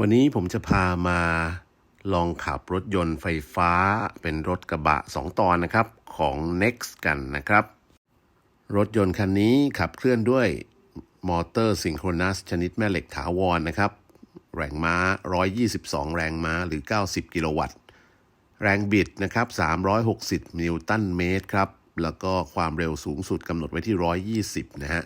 วันนี้ผมจะพามาลองขับรถยนต์ไฟฟ้าเป็นรถกระบะ 2 ตอนนะครับของ Next กันนะครับ รถยนต์คันนี้ขับเคลื่อนด้วยมอเตอร์ซิงโครนัสชนิดแม่เหล็กถาวรนะครับ แรงม้า 122 แรงม้าหรือ 90 กิโลวัตต์ แรงบิดนะครับ 360 นิวตันเมตรครับ แล้วก็ความเร็วสูงสุดกำหนดไว้ที่ 120 นะฮะ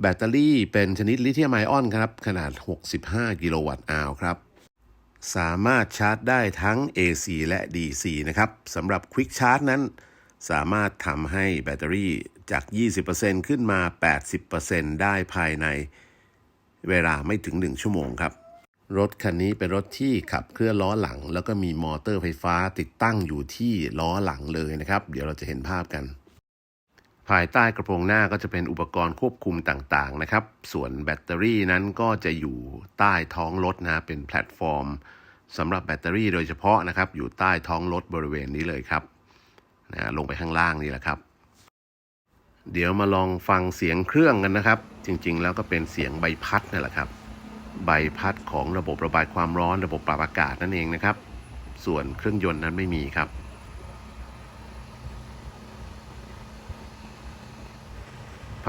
แบตเตอรี่เป็นชนิดลิเธียมไอออนครับ ขนาด 65 กิโลวัตต์อาวครับ สามารถชาร์จได้ทั้ง AC และ DC นะครับสำหรับ Quick Charge นั้น สามารถทำให้แบตเตอรี่จาก 20%ขึ้นมา 80%ได้ภายในเวลาไม่ถึง 1 ชั่วโมงครับ รถคันนี้เป็นรถที่ขับเคลื่อนล้อหลัง แล้วก็มีมอเตอร์ไฟฟ้าติดตั้งอยู่ที่ล้อหลังเลยนะครับ เดี๋ยวเราจะเห็นภาพกัน ภายใต้กระโปรงหน้าก็จะเป็นอุปกรณ์ควบคุมต่างๆนะครับ ส่วนแบตเตอรี่นั้นก็จะอยู่ใต้ท้องรถนะเป็นแพลตฟอร์มสำหรับแบตเตอรี่โดยเฉพาะนะครับ อยู่ใต้ท้องรถบริเวณนี้เลยครับนะลงไปข้างล่างนี่แหละครับ เดี๋ยวมาลองฟังเสียงเครื่องกันนะครับ จริงๆ แล้วก็เป็นเสียงใบพัดนั่แหละครับ ใบพัดของระบบระบายความร้อนระบบปรับอากาศนั่นเองนะครับ ส่วนเครื่องยนต์นั้นไม่มีครับ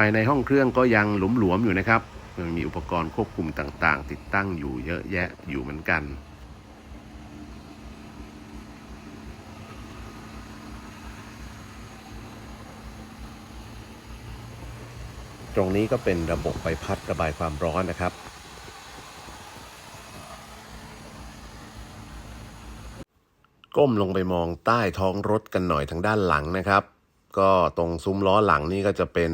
ภายในห้องเครื่องก็ยังหลวมๆอยู่นะครับ มันมีอุปกรณ์ควบคุมต่างๆ ติดตั้งอยู่เยอะแยะอยู่เหมือนกันตรงนี้ก็เป็นระบบใบพัดระบายความร้อนนะครับ ก้มลงไปมองใต้ท้องรถกันหน่อยทางด้านหลังนะครับ ก็ตรงซุ้มล้อหลังนี่ก็จะเป็น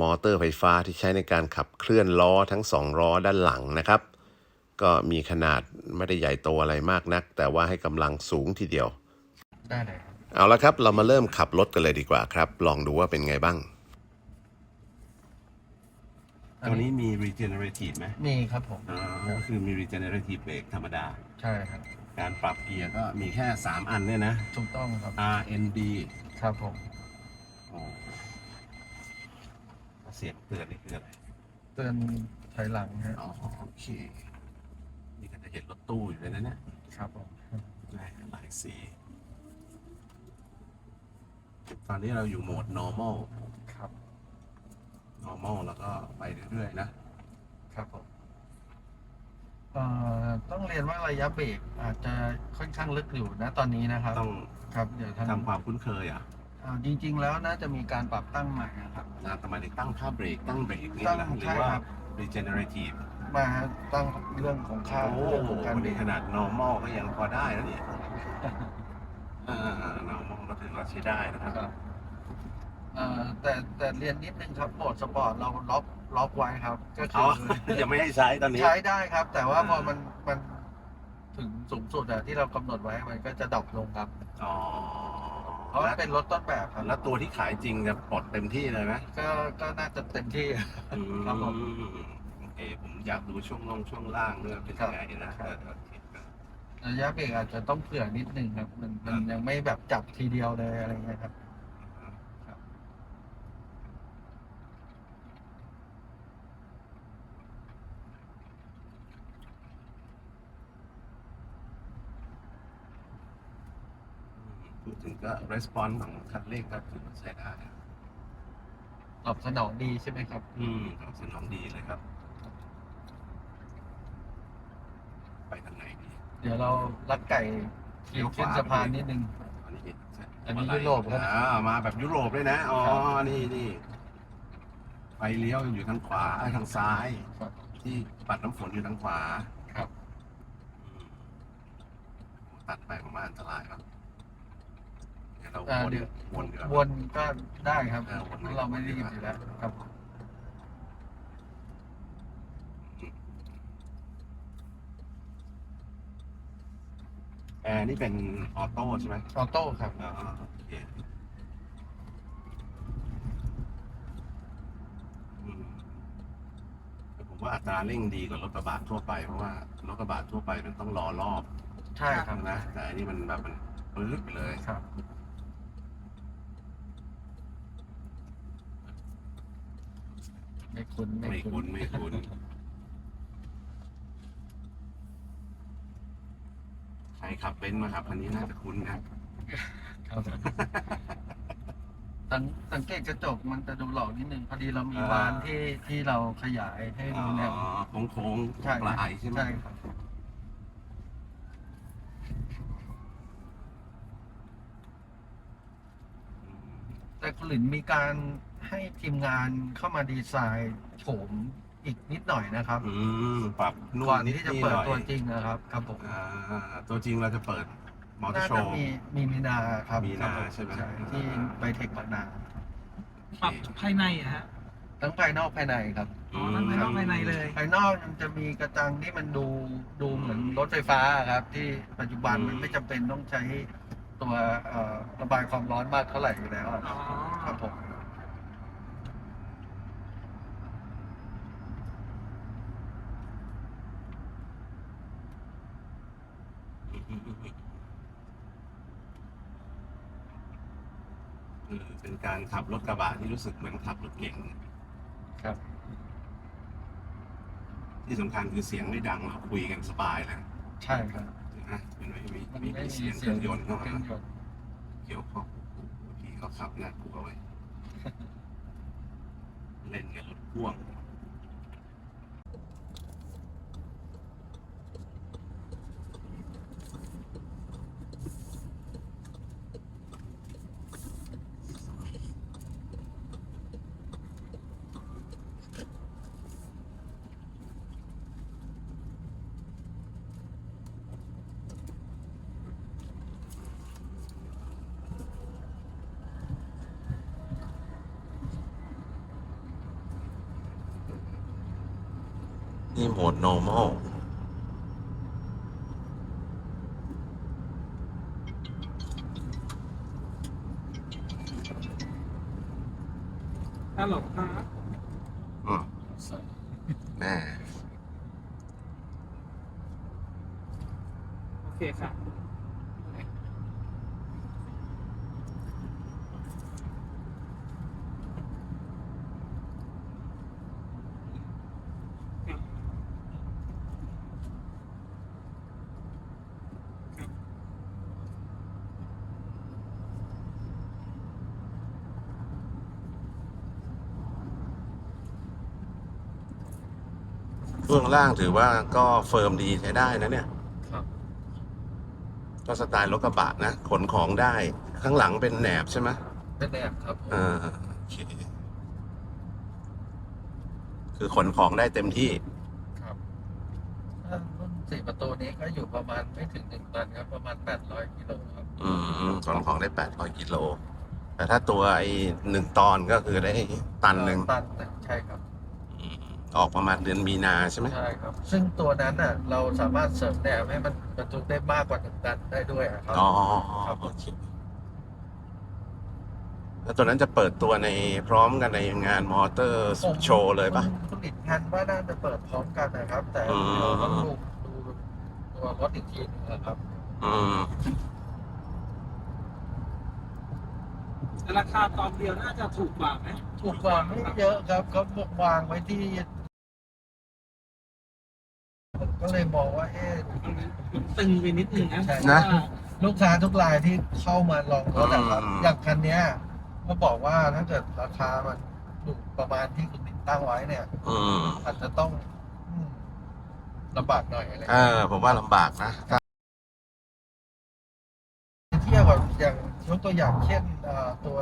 มอเตอร์ไฟฟ้าที่ใช้ในการขับเคลื่อนล้อทั้งสองล้อด้านหลังนะครับ ก็มีขนาดไม่ได้ใหญ่โตอะไรมากนัก แต่ว่าให้กำลังสูงทีเดียว ได้เลยครับเอาละครับเรามาเริ่มขับรถกันเลยดีกว่าครับ ลองดูว่าเป็นไงบ้างอันตัวนี้นี้มี regenerative ไหมมีครับผม อ่าก็คือมี regenerative brake ธรรมดา ใช่ครับ การปรับเกียร์ก็มีแค่ 3 อันเนี่ยนะ ถูกต้องครับ R N D ครับผม อ๋อ เสียงเตือนนี่คืออะไรเตือนถอยหลังฮะอ๋อโอเค นี่ก็จะเห็นรถตู้อยู่เลยนะเนี่ยครับผมหลายหลายสีตอนนี้เราอยู่โหมด normal ครับ normal แล้วก็ไปเรื่อยๆนะครับผมเอ่อต้องเรียนว่าระยะเบรกอาจจะค่อนข้างลึกอยู่นะตอนนี้นะครับ ต้องครับเดี๋ยวท่านทำความคุ้นเคยอะ อ่าจริง ๆ แล้วน่าจะมีการปรับตั้งใหม่นะครับ นะทำไมถึงตั้งค่าเบรกตั้งเบรกนี่ตั้งนะหรือใช่ว่า ครับ regenerative มาตั้งเรื่องของค่าโอ้เรื่องของการโหเบรนี่กขนาด normal ก็ยังพอได้แล้วเนี่ยอ่า normal ก็ถือว่าใช้ได้นะครับครับเอ่อแต่แต่เรียนนิดนึงครับโหมดสปอร์ตเราล็อกล็อกไว้ครับ ก็คือ๋ออยังไม่ให้ใช้ตอนนี้ ใช้ได้ครับ แต่ว่าอ่าพอมันมันถึงสูงสุดอะที่เรากำหนดไว้มันก็จะดรอปลงครับ อ๋อ เพราะว่าเป็นรถต้นแบบครับ แล้วตัวที่ขายจริงจะปลดเต็มที่เลยไหมก็ก็น่าจะเต็มที่ ครับผมโอเคผมอยากดูช่วงล่องช่วงล่างด้วยเป็นยังไงนะเออโอเคครับระยะเบรกอาจจะต้องเผื่อนิดนึงครับมันมันยังไม่แบบจับทีเดียวเลยอะไรเงี้ยครับครับ พูดถึงก็ response ของคันเร่งก็ถือว่าใช้ได้ตอบสนองดีใช่ไหมครับ อืมตอบสนองดีเลยครับ ไปทางไหนดีเดี๋ยวเราลักไก่ขี่ขึ้นสะพานนิดนึง อันนี้อันนี้ยุโรปครับอ่ามาแบบยุโรปเลยนะ อ๋อครับนี่นี่ไฟเลี้ยวอยู่ทางขวาเอ้ยทางซ้ายครับที่ปัดน้ำฝนอยู่ทางขวา ครับอืมตัดไปประมาณอันตรายครับ เดี๋ยวเราอ่าวนเดี๋ยววนดีกว่าวนก็ได้ครับเออวนเพราะเราไม่รีบอยู่แล้วครับแอร์นี่เป็นออโต้ใช่ไหมออโต้ครับ อ่าโอเคอืมแต่ผมว่าอัตราเร่งดีกว่ารถกระบะทั่วไปเพราะว่ารถกระบะทั่วไปมันต้องรอรอบใช่ครับนะแต่อันนี้มันแบบมันปื๊ดไปเลย ครับ ไม่คุ้นไม่ไม่คุ้คุ้นนไม่คุ้นรขับเบนซ์มาครับคันนี้น่าจะคุ้นนะครับสังสังเกตกระจกมันจะดูหลอกนิดนึงพอดีเรามีอ่าบานที่ที่เราขยายให้อ๋ดูแนวอโค้งๆใช่ปลายใช่ไหมใช่ครับแต่คุณหลินมีการ ให้ทีมงานเข้ามาดีไซน์โฉมอีกนิดหน่อยนะครับอืมปรับนุ่มก่อนนิดที่จะนี่เปิดหน่อยตัวจริงนะครับครับผมอ่าตัวจริงเราจะเปิดมอเตอน่าร์โชจะว์ มีมีมีนาครับมีนาครับผใช่ไหม ที่ไบเทคบางนาปรับภายในอะฮะ ทั้งภายนอกภายในครับ อ๋อนั่นภายนอกภายในเลย ภายนอกมันจะมีกระจังที่มันดูดูเหมือนรถไฟฟ้าครับ ที่ปัจจุบันมันไม่จำเป็นต้องใช้ตัวเอ่อระบายความร้อนมากเท่าไหร่อยู่แล้วอะอ๋อ ครับผม เออเป็นการขับรถกระบะที่รู้สึกเหมือนขับรถเก๋งครับ ที่สำคัญคือเสียงไม่ดังเราคุยกันสบายเลยใช่ครับ นะมันไม่มีมันมีไม่มีเสียงเคเสีรื่ยองงยนต์เข้าเคมารื่องยนต์เกี่ยวข้องที่เขาขับน่ากลัวไว้เล่นกับรถพ่วง นี่โหมด normal ฮัลโหลครับอืมแม่โอเคครับ ช่วงล่างถือว่าก็เฟิร์มดีใช้ได้นะเนี่ย ครับ ก็สไตล์รถกระบะนะขนของได้ ข้างหลังเป็นแหนบใช่ไหมเป็นแบบครับผมอ่าโอเคคือขนของได้เต็มที่ ครับถ้ารุ่นสี่ประตูนี้ก็อยู่ประมาณไม่ถึงหนึ่งตันครับ ประมาณแปดร้อยกิโลครับอืมขนของได้แปดร้อยกิโลแต่ถ้าตัวไอ้หนึ่งตอนก็คือได้ตันหนึ่ง ตันหนึ่งใช่ครับอืม ออกประมาณเดือนมีนาใช่ไหมใช่ครับ ซึ่งตัวนั้นน่ะ เราสามารถเสริมแนวให้มันบรรทุกได้มากกว่าหนึ่งตันได้ด้วยอะครับอ๋อครับโอเคแล้วตัวนั้นจะเปิดตัวในพร้อมกันในงานมอเตอร์ผมโชว์เลยปะคุณอิดงานว่าน่าจะเปิดพร้อมกันนะครับ แต่อืมเราต้องดูดูตัวรถอีกทีนึงนะครับ อืมแต่ราคาตอนเดียวน่าจะถูกกว่าไหมถูกกว่าไม่เยอะครับเขาวางไว้ที่ผม ก็เลยมองว่าเอ๊ะมันมันตึงไปนิดนึงนะใช่เพราว่าลูกค้าทุกรายที่เข้ามาลองรถอะครับอืม อย่างคันเนี้ยก็บอกว่าถ้าเกิดราคามันอยู่ประมาณที่คุณติดตั้งไว้เนี่ย อืมอาจจะต้องอืมลำบากหน่อยอะไรเออผมว่าลำบากนะ เทียบกับอย่างยกตัวอย่างเช่นเอ่อตัว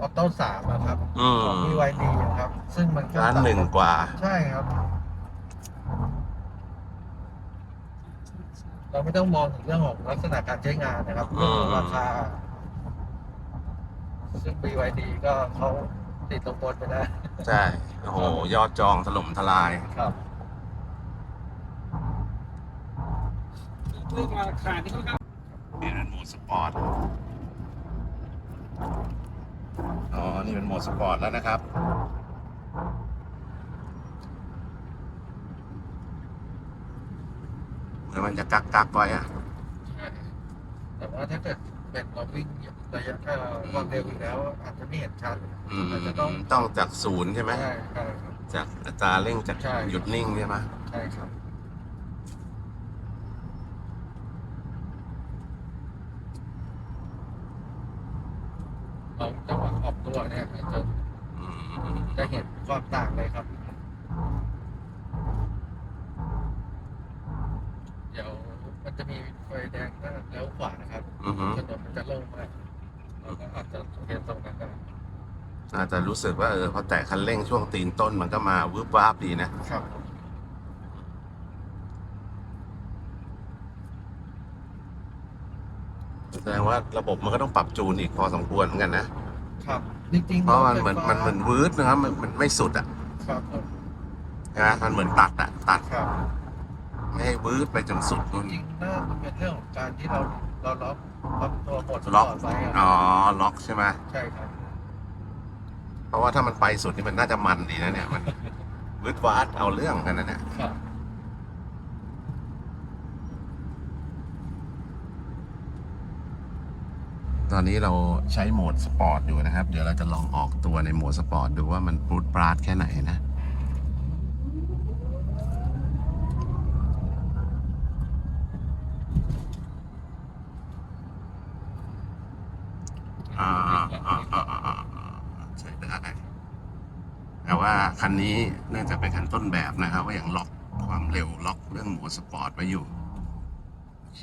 ออโต้สามอะครับอืมของ BYD อะครับ ซึ่งมันก็ร้านหนึ่งกว่า ใช่ครับ เราไม่ต้องมองถึงเรื่องของลักษณะการใช้งานนะครับอืเรื่องมของราคาซึ่ง BYD ก็เขาติดตรงบนไปแล้วใช่ โอ้โห ยอดจองถล่มทลาย ครับ เรื่องราคาที่ค่อนข้างนี่เป็นโหมดสปอร์ต อ๋อ นี่เป็นโหมดสปอร์ตแล้วนะครับ มือนมันจะกักกักไว้อะใช่แต่ว่าถ้าเกิดเป็นเราวิ่งระยะเอ่อความเร็วอยู่แล้ว อาจจะไม่เห็นชัด อืมต้อง ต้องจากศูนย์ใช่ไหม ใช่ครับ จากอัตราเร่งจากหยุดนิ่งใช่ไหมใช่ครับเราจังหวะออกตัวเนี่ยจะจะเห็นความต่าง เลยครับเดี๋ยวมันจะมีไฟแดงหน้าแล้วขวานะครับอือฮึ ถนนมันจะโล่งมากเราก็อาจจะเห็นตรงนั้นได้อาจจะรู้สึกว่าเออพอแตะคันเร่งช่วงตีนต้นมันก็มาวืบวาบดีนะ ครับแสดงว่าระบบมันก็ต้องปรับจูนอีกพอสมควรเหมือนกันนะ ครับจริงๆเพราะมันเหมือนไฟมันฟ้าเหมือนวืดนะครับมันมันไม่สุดอะครับผมใช่ไหมมันเหมือนตัดอะตัดครับ ไม่ให้วืดไปจนสุดนู่นจริงๆน่าจะเป็นเรื่องของการที่เราเราล็อกล็อกตัวบทล็อกไว้อะอ๋อล็อกใช่ไหมใช่ครับเพราะว่าถ้ามันไปสุดนี่มันน่าจะมันดีนะเนี่ยมันวืดวาดเอาเรื่องกันนะเนี่ยครับ ตอนนี้เราใช้โหมดสปอร์ตอยู่นะครับ เดี๋ยวเราจะลองออกตัวในโหมดสปอร์ตดูว่ามันปรูดปราดแค่ไหนนะ อ่าอ่าอ่าอ่าอ่าใช่ได้แต่ว่าคั นนี้น่าจะเป็นคันต้นแบบนะครับว่าอย่างล็อกความเร็วล็อกเรื่องโหมดสปอร์ตไว้อยู่โอเค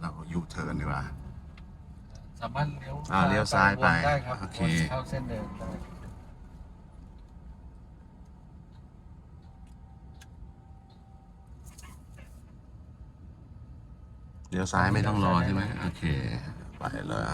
เรายูเทิร์นดีกว่า สามารถเลี้ยวอ่าเลี้ยวซ้ายไปวนได้ครับโอเค วนเข้าเส้นเดิมได้เลี้ยวซ้ายไม่ต้องรอใช่ไหมโอเค ไปเลย